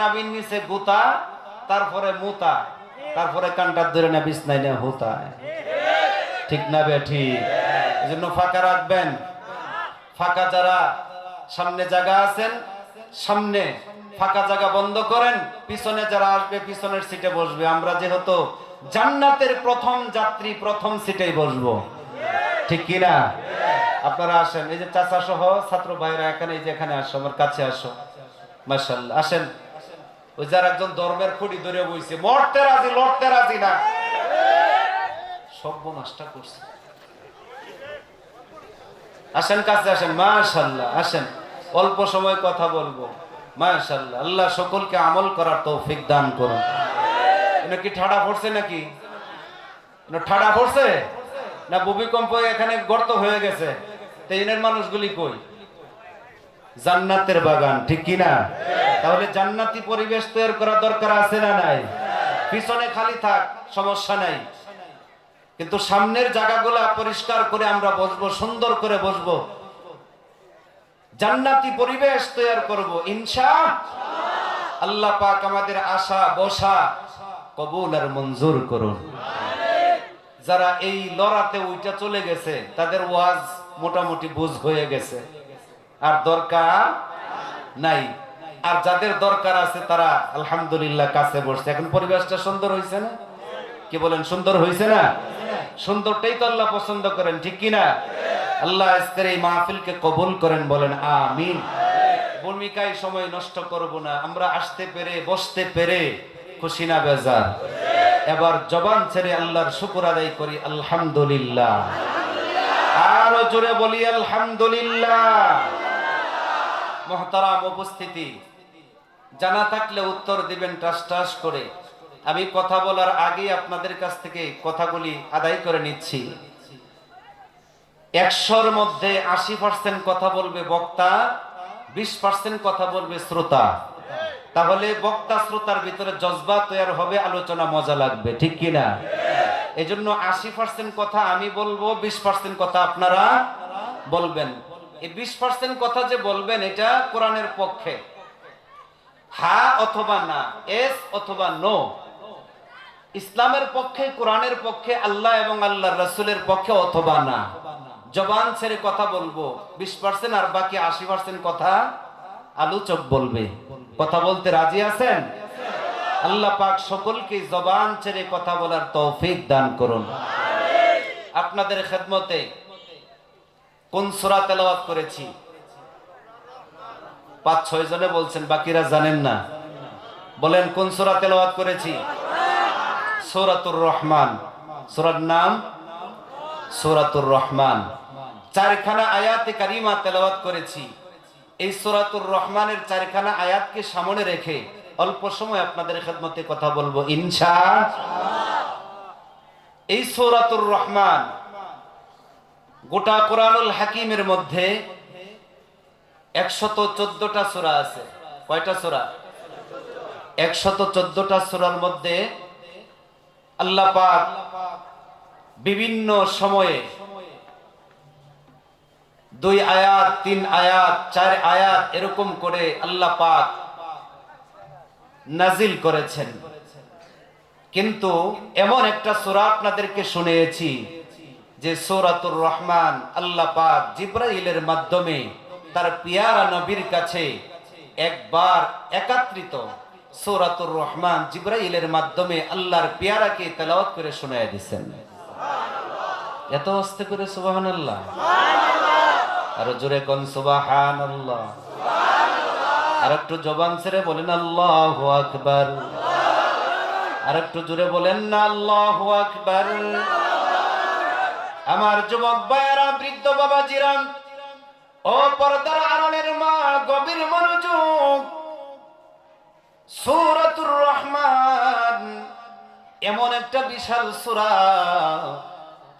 নাবিন নিচে গুতা তারপরে মুতা, তারপরে কান্টার ধরে না বিছনায় না হুতা ঠিক না বে, ঠিক। এই জন্য ফাঁকা রাখবেন। ফাঁকা যারা সামনে জায়গা আছেন, সামনে ফাঁকা জায়গা বন্ধ করেন, পিছনে যারা আসবে, পিছনের সিটে বসবে। আমরা যেহেতু জান্নাতের প্রথম যাত্রী, প্রথম সিটেই বসবো। ঠিক কিনা আপনারা আসেন। এই যে চাচা সহ ছাত্র ভাইরা এখানে, এই যে এখানে আসো, আমার কাছে আসো। মার্শাল্লাহ আসেন। ওই যার একজন ধর্মের খুঁড়ি ধরে বইছে, মরতে রাজি, লড়তে রাজি না। সব নষ্ট করছে। আসেন, কাছে আসেন, মাশাল্লাহ, আসেন। অল্প সময় কথা বলব। মাশাল্লাহ, আল্লাহ সকলকে আমল করার তৌফিক দান করুন। ঠাডা পড়ছে নাকি? ঠাডা পড়ছে? না ভূমিকম্প এখানে গর্ত হয়ে গেছে? তো মানুষগুলি কই? জান্নাতের বাগান, ঠিক কি না তাহলে জান্নাতি পরিবেশ তৈরি করা দরকার আছে না নাই? পিছনে খালি থাক, সমস্যা নাই। কিন্তু সামনের জায়গাগুলা পরিষ্কার করে আমরা বসবো, সুন্দর করে বসবো। জান্নাতি পরিবেশ তৈরি করব, ইনশা আল্লাহ। পাক আমাদের আশা বসা কবুল আর মঞ্জুর করুন। যারা এই লড়াতে উইটা চলে গেছে, তাদের ওয়াজ মোটামুটি বুঝ হয়ে গেছে। আর দরকার নাই। আর যাদের দরকার আছে তারা আলহামদুলিল্লাহ কাছে বসছে। এখন পরিবেশটা সুন্দর হয়েছে না? কি বলেন, সুন্দর হয়েছে না? সুন্দরটাই তো আল্লাহ পছন্দ করেন, ঠিক কি না? আল্লাহ আজকের এই মাহফিলকে কবুল করেন, বলেন আমিন। ভূমিকায় সময় নষ্ট করব না, আমরা আসতে পেরে, বসতে পেরে খুশি না বেজার। এবার জবান ছেড়ে আল্লাহর শুকুর আদায় করি, আলহামদুলিল্লাহ। আরও জোরে বলি, আলহামদুলিল্লাহ। মহতারাম উপস্থিতি। জানা থাকলে উত্তর দিবেন, টাস টাস করে। আমি কথা বলার আগে আপনাদের কাছ থেকে কথাগুলি আদায় করে নিচ্ছি। একশোর মধ্যে আশি পার্সেন্ট কথা বলবে বক্তা, বিশ পার্সেন্ট কথা বলবে শ্রোতা। তাহলে বক্তা, শ্রোতার ভিতরে জজবা তৈরি হবে, আলোচনা মজা লাগবে, ঠিক কিনা এই জন্য আশি পার্সেন্ট কথা আমি বলব, বিশ পার্সেন্ট কথা আপনারা বলবেন। এই বিশ পার্সেন্ট কথা যে বলবেন, এটা কোরআনের পক্ষে। হা অথবা না, এস অথবা নো। ইসলামের পক্ষে, কোরআনের পক্ষে, আল্লাহ এবং আল্লাহ রসুলের পক্ষে অথবা না। জবান ছেড়ে কথা বলব, বিশ পার্সেন্ট আর বাকি আশি পার্সেন্ট কথা আলোচক বলবে। কথা বলতে রাজি আছেন? আল্লাহ পাক সকলকে জবান ছেড়ে কথা বলার তৌফিক দান করুন। আপনাদের খেদমতে কোন সুরা তেলাওয়াত করেছি? পাঁচ, ছয় জনে বলছেন, বাকিরা জানেন না। বলেন, কোন সুরা তেলাওয়াত করেছি? সোরাতুর রহমান। সোরার নাম সোরাতুর রহমান। চারখানা আয়াতে কারিমা তেলাওয়াত করেছি। এই সোরাতুর রহমানের চারখানা আয়াতকে সামনে রেখে অল্প সময় আপনাদের খেদমতে কথা বলব, ইনশা এই সোরাতুর রহমান গোটা কোরআনুল হাকিমের মধ্যে একশত চোদ্দটা সূরা আছে। কয়টা সূরা? একশত চোদ্দটা সূরার মধ্যে আল্লাহ পাক বিভিন্ন সময়ে দুই আয়াত, তিন আয়াত, চার আয়াত এরকম করে আল্লাহ পাক নাজিল করেছেন। কিন্তু এমন একটা সূরা আপনাদেরকে শুনেছি যে সূরাতুর রহমান আল্লাহ পাক জিব্রাইলের মাধ্যমে তার পিয়ারা নবীর কাছে একবার একাত্রিত সূরাতুর রহমান জিব্রাইলের মাধ্যমে আল্লাহর পেয়ারাকে তেলাওয়াত করে শোনায় দিছেন। এত আস্তে করে সুবহানাল্লাহ। আরও জোরে কোন সুবহানাল্লাহ। আর একটু জবান ছেড়ে বলেন, আল্লাহু আকবার। আর একটু জোরে বলেন না আল্লাহ আকবার। আমার যুবক ভাইয়েরা, বৃদ্ধ বাবাজিরা ও পর্দার আড়ালের মা, গভীর মনোযোগ। সূরাতুর রহমান, এমন একটা বিশাল সূরা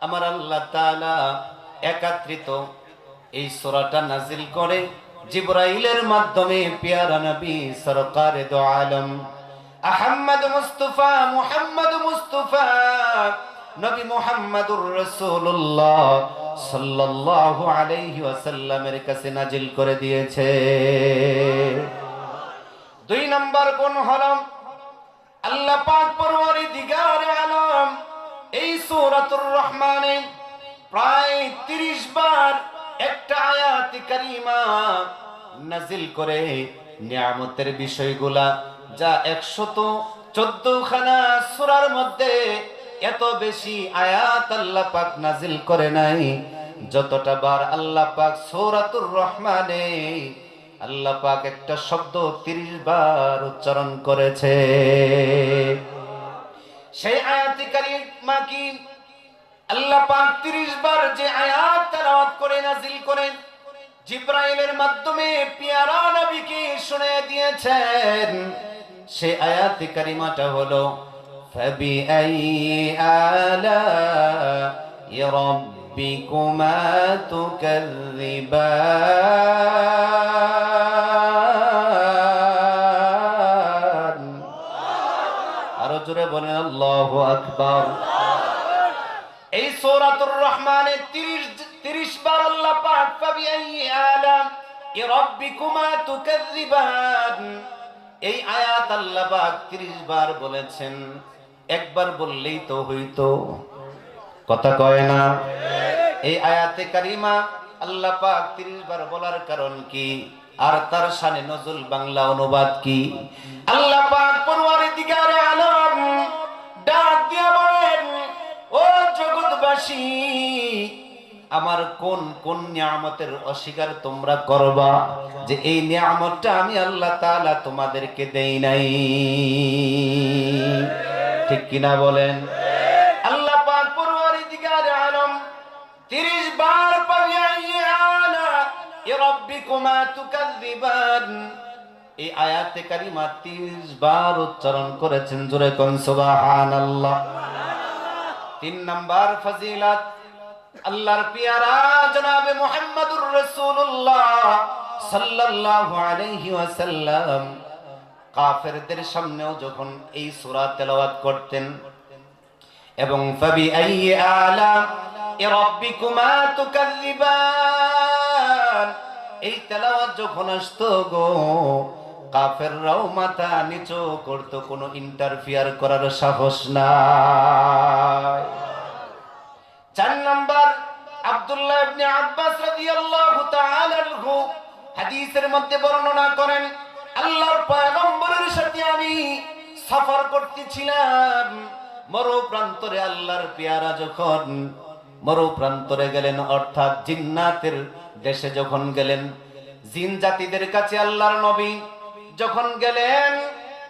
আমার আল্লাহ তাআলা একাত্রিত এই সূরাটা নাজিল করে জিবরাইলের মাধ্যমে, পেয়ারা নবী সরকারে দো আলম। আহম্মদ মুস্তাফা, মুহাম্মদ মুস্তাফা, নবী মুহাম্মদুর রাসূলুল্লাহ। সাল্লাল্লাহু আলাইহি ওয়াসাল্লামের কাছে নাজিল করে দিয়েছে। দুই নাম্বার গুণ হলো, আল্লাহ পাক পরওয়ারি দিগার আলম এই সূরাতুর রহমানে প্রায় 30 বার একটা আয়াত কারিমা নাজিল করে নিয়ামতের বিষয়গুলা, যা 114 খানা সূরার মধ্যে এত বেশি আয়াত আল্লাহ পাক নাজিল করে নাই। যতটা বার আল্লাহ পাক সূরাতুর রহমানে আল্লাহ পাক একটা শব্দ 30 বার উচ্চারণ করেছে। সেই আয়াতি কারিমা কি আল্লাহ পাক 30 বার যে আয়াত তেলাওয়াত করে নাজিল করেন জিব্রাইলের মাধ্যমে পিয়ারা নবীকে শুনে দিয়েছেন। সেই আয়াতি কারিমাটা হলো فبأي آلاء ربكما تكذبان আরো জোরে বলেন আল্লাহু আকবার এই সূরাতুর রহমানে 30 30 বার আল্লাহ পাক ফাবিআই আলাম রাব্বিকুমা তুকাযযিবান এই আয়াত আল্লাহ পাক 30 বার বলেছেন একবার বললেই তো হইতো। কথা কয় না? এই আয়াতে কারিমা আল্লাহ পাক 30 বার বলার কারণ কি? আর তার শানে নজরুল বাংলা অনুবাদ কি? আল্লাহ পাক পরওয়ারে দিগারে আলম ডাক দিয়া বলেন, ও জগৎবাসী, আমার কোন কোন নিয়ামতের অস্বীকার তোমরা করবা যে এই নিয়ামতটা আমি আল্লাহ তাআলা তোমাদেরকে দেই নাই? ঠিক কিনা বলেন? আল্লাহ পাক পরওয়ারি দিগারে আলম 30 বার পাবিয়াই আলা রাব্বিকুমা তুকাযযিবান। এই আয়াতে কারিমা 30 বার উচ্চারণ করেছেন, জোরে কোন, সুবহানাল্লাহ। তিন নাম্বার ফজিলত, আল্লাহর পিয়ারা জনাবে মুহাম্মদুর রাসূলুল্লাহ সাল্লাল্লাহু আলাইহি ওয়াসাল্লাম। কাফেরদের সামনেও যখন এই সূরা তেলাওয়াত করতেন, এবং ফাবি আই আলা রাব্বিকুমা তুকাযযিবান এই তেলাওয়াত যখন আসতো গো, কাফেররাও মাথা নিচু করতো, কোনো ইন্টারফিয়ার করার সাহস নাই। চার নাম্বার, আব্দুল্লাহ ইবনে আব্বাস রাদিয়াল্লাহু তাআলা আনহু হাদিসের মধ্যে বর্ণনা করেন আল্লাহর পয়গম্বরের সাথে আমি সফর করতেছিলাম। মরু প্রান্তরে আল্লাহর পেয়ারা যখন মরু প্রান্তরে গেলেন, অর্থাৎ জিন্নাতের দেশে যখন গেলেন, জিন জাতিদের কাছে আল্লাহর নবী যখন গেলেন,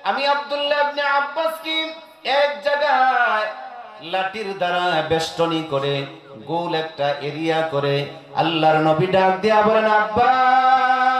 আমি আব্দুল্লাহ ইবনে আব্বাস কি এক জায়গায় লাঠির দ্বারা বেষ্টনী করে, গোল একটা এরিয়া করে আল্লাহর নবী ডাক দিয়া বলেন আব্বাস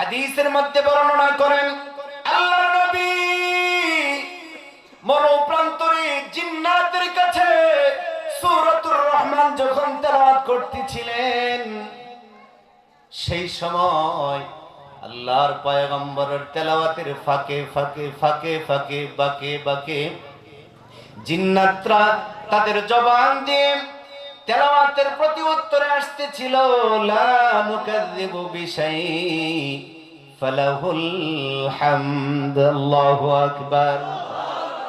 হাদিসের মধ্যে বর্ণনা করেন, আল্লাহর নবী মরো প্রান্তরে জিন্নাতের কাছে সূরাতুর রহমান যখন তেলাওয়াত করতেছিলেন, সেই সময় আল্লাহর পয়গম্বরের তেলাওয়াতের ফাঁকে ফাঁকে ফাঁকে ফাঁকে বাকে বাকে জিন্নাতরা তাদের জবান দিয়ে তেলাওয়াতের প্রতি উত্তরে আসতেছিল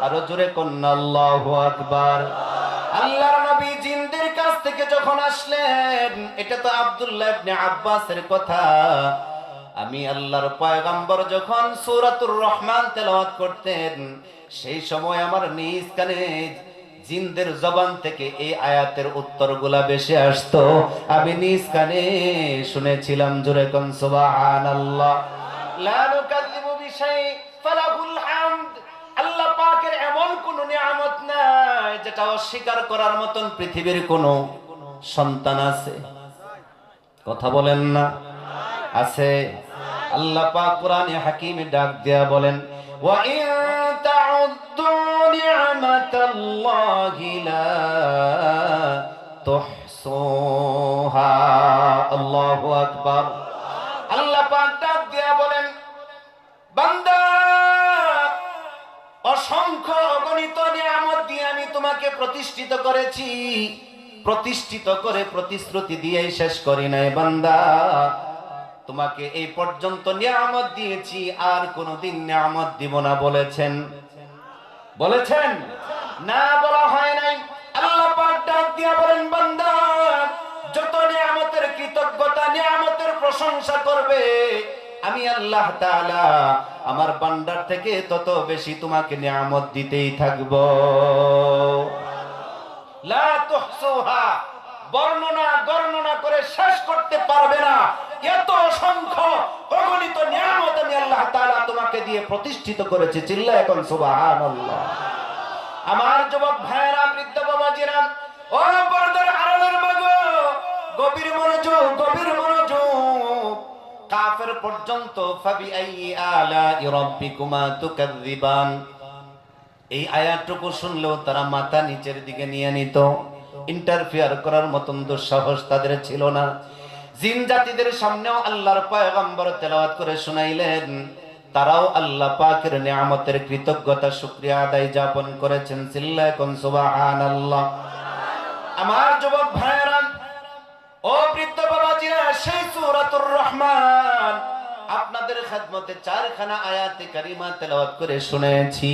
আরও জোরে কন্না আল্লাহু আকবার। আল্লাহর নবী জিনদের কাছ থেকে যখন আসলেন, এটা তো আব্দুল্লাহ আব্বাসের কথা। আমি আল্লাহর পয়গম্বর যখন সূরাতুর রহমান তেলাওয়াত করতেন, সেই সময় আমার নিজ কানে জিনদের জবান থেকে এই আয়াতের উত্তরগুলা বেশি আসতো। আমি নিজ কানে শুনেছিলাম জোরে কন আল্লাহ যেটা করার মতন পৃথিবীর সন্তান আছে। কথা বলেন না। আছে। আল্লাহ পাক ডাক দিয়া বলেন تعدوا نعمة الله لا تحصوها الله أكبر আল্লাহ পাক ডাক দিয়া বলেন বান্দা অসংখ্য অগণিত নিয়ামত দিয়ে আমি তোমাকে প্রতিষ্ঠিত করেছি প্রতিষ্ঠিত করে প্রতিশ্রুতি দিয়ে শেষ করি নাই বান্দা তোমাকে এই পর্যন্ত নিয়ামত দিয়েছি, আর কোনোদিন নিয়ামত দিব না, বলেছেন। বলেছেন? না বলা হয় নাই। আল্লাহ পাক ডাক দিয়া বলেন, বান্দা, যত নিয়ামতের কৃতজ্ঞতা, নিয়ামতের প্রশংসা করবে, আমি আল্লাহ তাআলা আমার বান্দার থেকে তত বেশি তোমাকে নিয়ামত দিতেই থাকব। লা তুহসুহা, বর্ণনা গণনা করে শেষ করতে এত অসংখ্য অগণিত নিয়ামত আমি আল্লাহ তাআলা তোমাকে দিয়ে প্রতিষ্ঠিত করেছি। চিল্লা এখন সুবহানাল্লাহ। আমার যুবক ভাইয়েরা, বৃদ্ধ বাবাজিরা, ও পর্দার আড়ালের গভীর মনোযোগ গভীর মনোযোগ। কাফের পর্যন্ত ফাবি আই আলা এই আয়াতটুকু শুনলেও তারা মাথা নিচের দিকে নিয়ে নিত। ইন্টারফিয়ার করার মতন দুঃসাহস তাদের ছিল না। জিন জাতিদের সামনেও আল্লাহর পয়গম্বর তেলাওয়াত করে শুনাইলেন। তারাও আল্লাহ পাকের নিয়ামতের কৃতজ্ঞতা, শুকরিয়া আদায় যাপন করেছেন। কোন সুবহানাল্লাহ। আমার যুবক ভাইয়েরা, ও বৃদ্ধ বাবাজিরা, সেই সূরাতুর রহমান। আপনাদের খেদমতে চারখানা আয়াতে কারিমা তেলাওয়াত করে শুনেছি।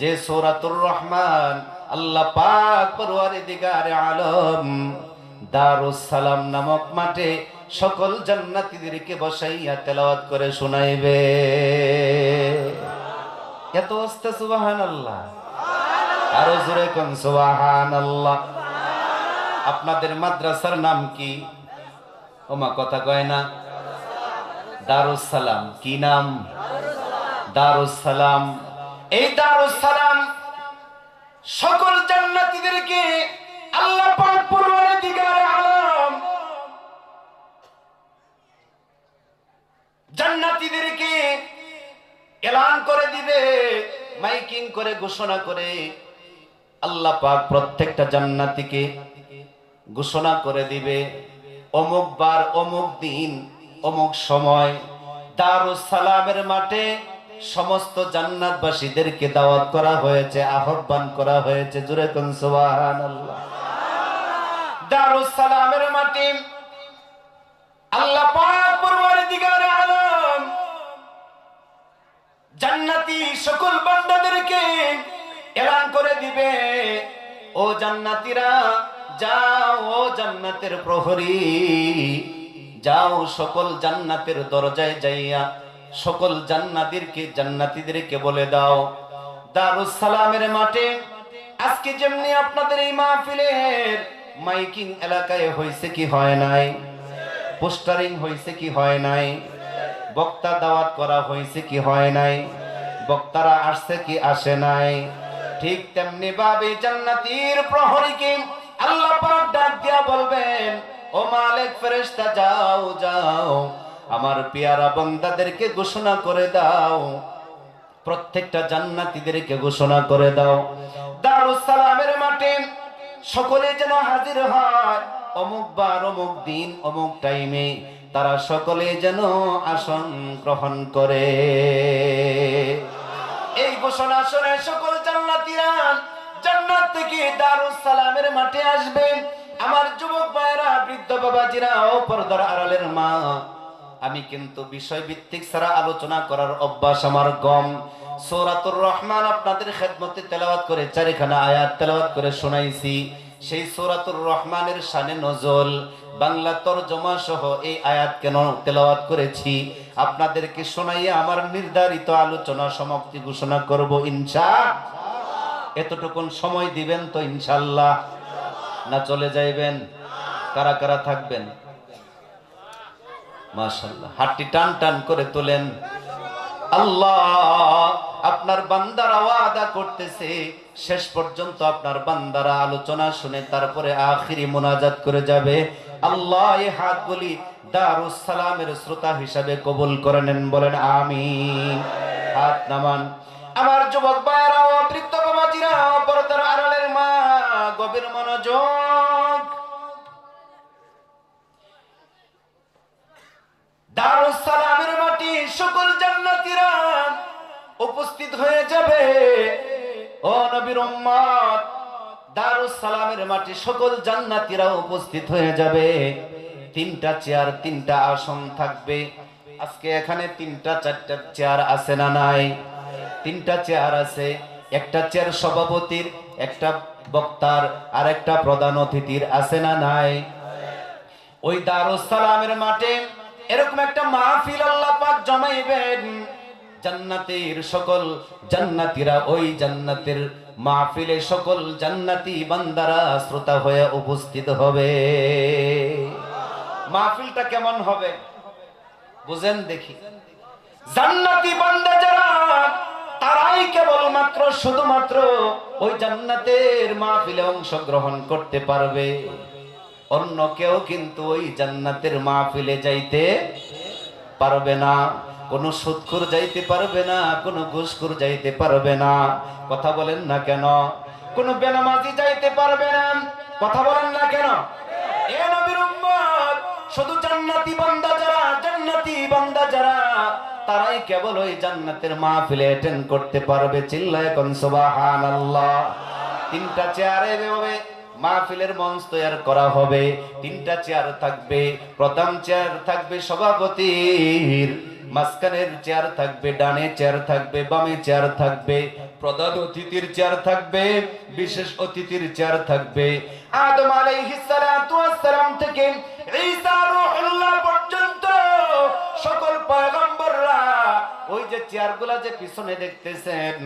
যে সূরাতুর রহমান, আল্লাহ পাক পরওয়ারদিগার আলম দারুস সালাম নামক মাঠে সকল জান্নাতীদেরকে বসাইয়া তেলাওয়াত করে শুনাইবে। এত আস্তে, সুবহানাল্লাহ। আরও জোরে কোন, সুবহানাল্লাহ। আপনাদের মাদ্রাসার নাম কি? ওমা, কথা কয় না। দারুস সালাম কি নাম? দারুস সালাম এই দারুস সালাম সকল জান্নাতীদেরকে আল্লাহ এলান করে দিবে, মাইকিং করে, ঘোষণা করে। আল্লাহ পাক প্রত্যেকটা ঘোষণা করে দিবে, অমুক বার, অমুক দিন, অমুক সময়। দারুস সালামের মাঠে সমস্ত জান্নাতবাসীদেরকে দাওয়াত করা হয়েছে, আহ্বান করা হয়েছে, জুরে সুবহানাল্লাহ। দারুস সালামের মাঠে আল্লাহ পাক আলম। জান্নাতি সকল বান্দাদেরকে এলান করে দিবে। ও জান্নাতীরা, যাও, ও জান্নাতের প্রহরী। যাও সকল জান্নাতের দরজায় যাইয়া সকল জান্নাতীরকে জান্নাতীদেরকে বলে দাও দারুস সালামের মাঠে আজকে যেমনি আপনাদের এই মাহফিলের মাইকিং এলাকায় হয়েছে কি হয় নাই? পোস্টারিং হয়েছে কি হয় নাই? বক্তা দাওয়াত করা হয়েছে কি হয় নাই? বক্তারা আসছে কি আসে নাই? ঠিক তেমনি ভাবে জান্নাতীর প্রহরীকে আল্লাহ পাক ডাক দিয়া বলবেন, ও মালিক, ফেরেশতা, যাও যাও। আমার পেয়ারা বান্দাদেরকে ঘোষণা করে দাও। প্রত্যেকটা জান্নাতীদেরকে ঘোষণা করে দাও। দারুস সালামের মাঠে সকলে যেন হাজির হয়। অমুক বার অমুক দিন, অমুক টাইমে তারা সকলে যেন আসন গ্রহণ করে। এই ঘোষণা শুনে সকল জান্নাতীরা জান্নাত থেকে দারুস সালামের মাঠে আসবে আমার যুবক ভাইরা বৃদ্ধ বাবাজিরা, ও পর্দার আড়ালের মা, আমি কিন্তু বিষয় ভিত্তিক ছাড়া আলোচনা করার অভ্যাস আমার গম। সৌরাতুর রহমান আপনাদের খেদমতে তেলাওয়াত করে চারিখানা আয়াত তেলাওয়াত করে শোনাইছি। সেই সৌরাতুর রহমানের শানে নজল বাংলা তরজমা সহ এই আয়াত কেন তেলাওয়াত করেছি? আপনাদেরকে শোনাইয়ে আমার নির্ধারিত আলোচনা সমাপ্তি ঘোষণা করব ইনশা এতটুকুন সময় দিবেন তো ইনশাল্লাহ না চলে যাইবেন? কারা কারা থাকবেন? মাশাল্লাহ হাতটি টান টান করে তোলেন। আল্লাহ আপনার বান্দারা ওয়াদা করতেছে, শেষ পর্যন্ত আপনার বান্দারা আলোচনা শুনে তারপরে আখিরি মোনাজাত করে যাবে। আল্লাহ এই হাতগুলি দারুস সালামের শ্রোতা হিসাবে কবুল করে নেন, বলেন আমিন। হাত নামান। আমার যুবক আড়ালের মা, গভীর মনোযোগ। দারুস মাটি, সকল জান্নাতীরা উপস্থিত হয়ে যাবে। ও নবীর উম্মত, দারুস সালামের মাটি সকল জান্নাতীরা উপস্থিত হয়ে যাবে। তিনটা চেয়ার, তিনটা আসন থাকবে। আজকে এখানে তিনটা, চারটা চেয়ার আছে না নাই? তিনটা চেয়ার আছে। একটা চেয়ার সভাপতির, একটা বক্তার, আর একটা প্রধান অতিথির আছে না নাই? ওই দারুস সালামের মাঠে এরকম একটা মাহফিল আল্লাহ পাক জমাইবেন। জান্নাতের সকল জান্নাতীরা, ওই জান্নাতের মাহফিলে সকল জান্নাতি বান্দারা শ্রোতা হয়ে উপস্থিত হবে। মাহফিলটা কেমন হবে? বুঝেন দেখি। জান্নাতি বান্দা যারা, তারাই কেবলমাত্র, শুধুমাত্র ওই জান্নাতের মাহফিলে অংশগ্রহণ করতে পারবে। অন্য কেউ কিন্তু ওই জান্নাতের মাহফিলে যাইতে পারবে না। কোনো সুদখুর যাইতে পারবে না, কোনো ঘুষখুর যাইতে পারবে না। কথা বলেন না কেন? কোনো বেনামাজি যাইতে পারবে না। কথা বলেন না কেন? শুধু জান্নাতি বান্দা যারা, জান্নাতি বান্দা যারা, তারাই কেবল ওই জান্নাতের মাহফিলে অ্যাটেন্ড করতে পারবে। চিল্লায় কোন, সুবহানাল্লাহ। তিনটা চেয়ারে এভাবে মাহফিলের মঞ্চ তৈরি করা হবে। তিনটা চেয়ার থাকবে, প্রথম চেয়ার থাকবে সভাপতির। মাঝখানের চেয়ার থাকবে, ডানে চেয়ার থাকবে, বামে চেয়ার থাকবে, প্রধান অতিথির চেয়ার থাকবে, বিশেষ অতিথির চেয়ার থাকবে। আদম আলাইহিস সালাতু ওয়াস সালাম থেকে ঈসা রূহুল্লাহ পর্যন্ত সকল পয়গম্বররা ওই যে চেয়ারগুলা যে পিছনে দেখতেছেন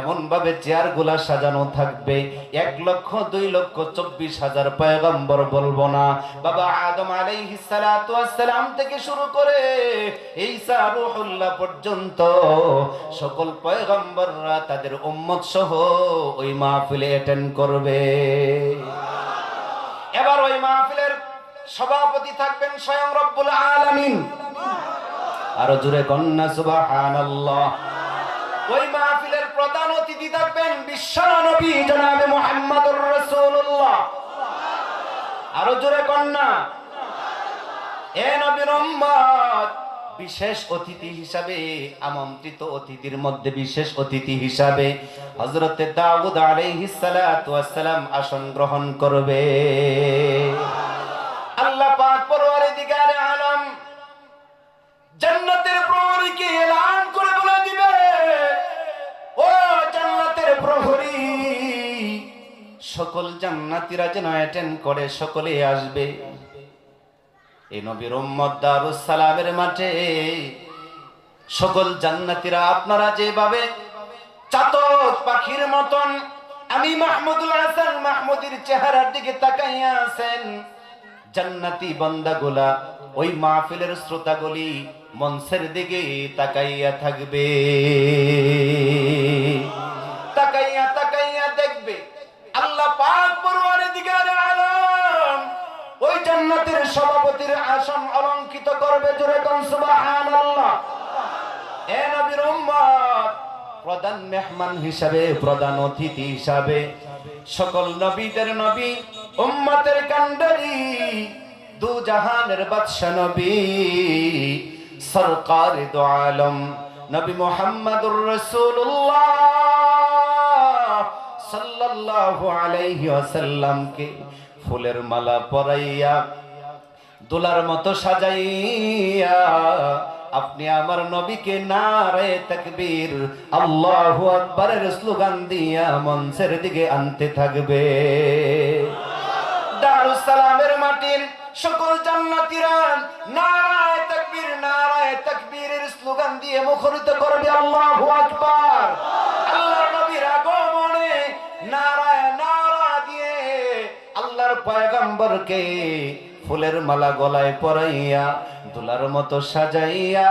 এমন ভাবে চেয়ারগুলা সাজানো থাকবে। এক লক্ষ, দুই লক্ষ, চব্বিশ হাজার পয়গম্বর বলব না। বাবা আদম আলাইহিস সালাতু সালাম থেকে শুরু করে ঈসা রূহুল্লাহ পর্যন্ত সকল পয়গম্বররা তাদের উম্মত সহ ওই মাহফিলে অ্যাটেন্ড করবে। এবার ওই মাহফিলের সভাপতি থাকবেন স্বয়ং রব্বুল আলামিন। আরও জুড়ে কন্যা, সুবহানাল্লাহ। ওই মাহফিলের প্রধান অতিথি থাকবেন বিশ্ব নবী জনাবে মুহাম্মদুর রাসূলুল্লাহ। আরও জুড়ে কন্যা। এ নবীর বিশেষ অতিথি হিসাবে, আমন্ত্রিত অতিথির মধ্যে বিশেষ অতিথি হিসাবে হযরতে দাউদ আলাইহিস সালাম আসন গ্রহণ করবে। সকল জান্নাতীরা যেন অ্যাটেন্ড করে, সকলে আসবে। এই নবীর দারুস সালামের মাঠে সকল জান্নাতীরা আপনারা যেভাবে চাতক পাখির মতন, আমি মাহমুদুল হাসান মাহমুদের চেহারার দিকে তাকাইয়া আছেন। জান্নাতি বান্দাগুলা ওই মাহফিলের শ্রোতাগুলি মঞ্চের দিকে তাকাইয়া থাকবে। তাকাইয়া পাক ওই জান্নাতের সভাপতির আসন করবে জোরে প্রধান মেহমান হিসাবে, প্রধান অতিথি হিসাবে, সকল নবীদের নবী, উম্মতের কান্ডারি দু জাহানের বাদশা নবী, সরকার আলম, নবী মোহাম্মদুর রাসূলুল্লাহ। সাল্লাল্লাহু আলাইহি ওয়াসাল্লামকে ফুলের মালা পরাইয়া, দোলার মতো সাজাইয়া, আপনি আমার নবীকে নারে তাকবীর, আল্লাহু আকবারের স্লোগান দিয়া মঞ্চের দিকে আনতে থাকবে। দারুস সালামের মাটির সকল জান্নাতীরা নারায়ে তাকবীর, নারায়ে তাকবীরের স্লোগান দিয়ে মুখরিত করবে আল্লাহু আকবার। পয়গম্বরকে ফুলের মালা গলায় পরাইয়া, দুলার মতো সাজাইয়া,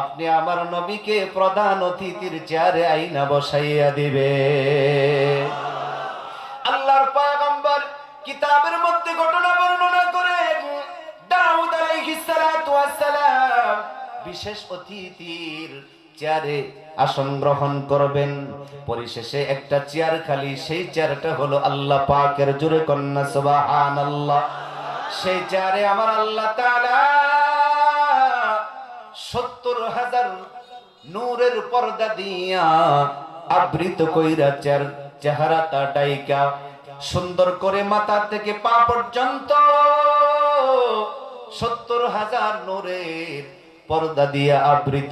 আপনি আমার নবীকে প্রধান অতিথির চেয়ারে আইনা বসাইয়া দিবে। আল্লাহর পয়গম্বর কিতাবের মধ্যে ঘটনা বর্ণনা করে দাউদ আলাইহিস সালাতু বিশেষ অতিথির চেয়ারে আসন গ্রহণ করবেন। পরিশেষে একটা চেয়ার খালি, সেই চেয়ারটা হলো আল্লাহ পাকের জুড়ে কন্যা সুবাহান আল্লাহ সেই চেয়ারে আমার আল্লাহ তাআলা সত্তর হাজার নূরের পর্দা দিয়া আবৃত কইরা চেয়ার, চেহারাটা ডাইকা, সুন্দর করে মাথা থেকে পা পর্যন্ত সত্তর হাজার নূরের পর্দা দিয়া আবৃত